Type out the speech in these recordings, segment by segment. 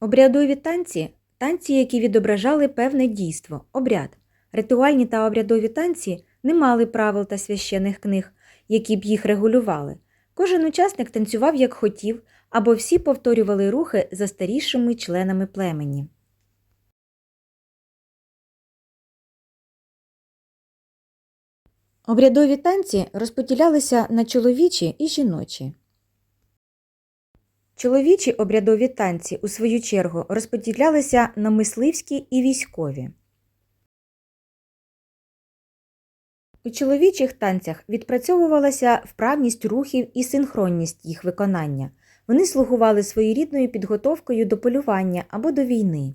Обрядові танці танці, які відображали певне дійство, обряд. Ритуальні та обрядові танці не мали правил та священих книг, які б їх регулювали. Кожен учасник танцював як хотів, або всі повторювали рухи за старішими членами племені. Обрядові танці розподілялися на чоловічі і жіночі. Чоловічі обрядові танці, у свою чергу, розподілялися на мисливські і військові. У чоловічих танцях відпрацьовувалася вправність рухів і синхронність їх виконання. Вони слугували своєрідною підготовкою до полювання або до війни.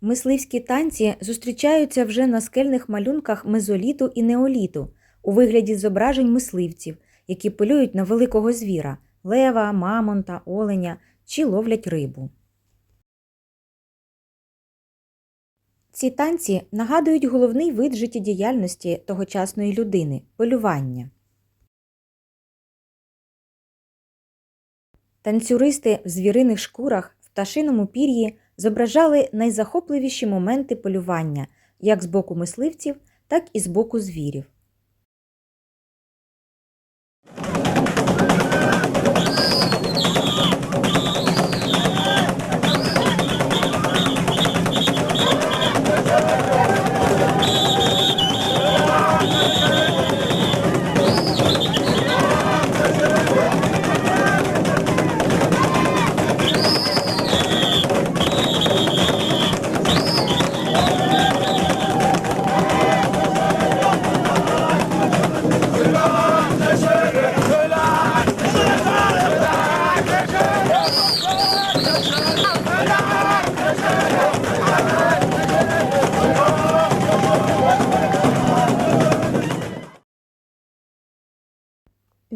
Мисливські танці зустрічаються вже на скельних малюнках мезоліту і неоліту у вигляді зображень мисливців, які полюють на великого звіра лева, мамонта, оленя чи ловлять рибу. Ці танці нагадують головний вид життєдіяльності тогочасної людини полювання. Танцюристи в звіриних шкурах в пташиному пір'ї зображали найзахопливіші моменти полювання як з боку мисливців, так і з боку звірів.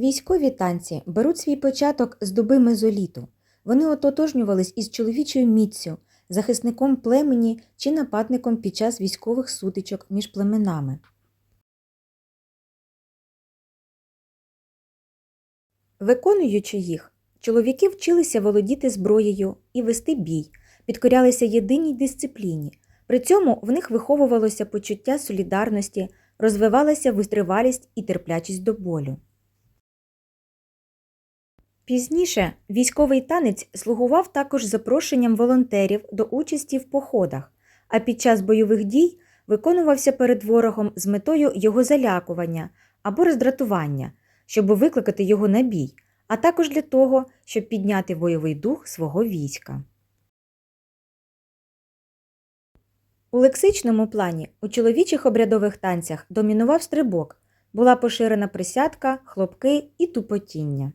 Військові танці беруть свій початок з доби мезоліту. Вони ототожнювались із чоловічою міцю, захисником племені чи нападником під час військових сутичок між племенами. Виконуючи їх, чоловіки вчилися володіти зброєю і вести бій, підкорялися єдиній дисципліні. При цьому в них виховувалося почуття солідарності, розвивалася витривалість і терплячість до болю. Пізніше військовий танець слугував також запрошенням волонтерів до участі в походах, а під час бойових дій виконувався перед ворогом з метою його залякування або роздратування, щоб викликати його на бій, а також для того, щоб підняти бойовий дух свого війська. У лексичному плані у чоловічих обрядових танцях домінував стрибок, була поширена присядка, хлопки і тупотіння.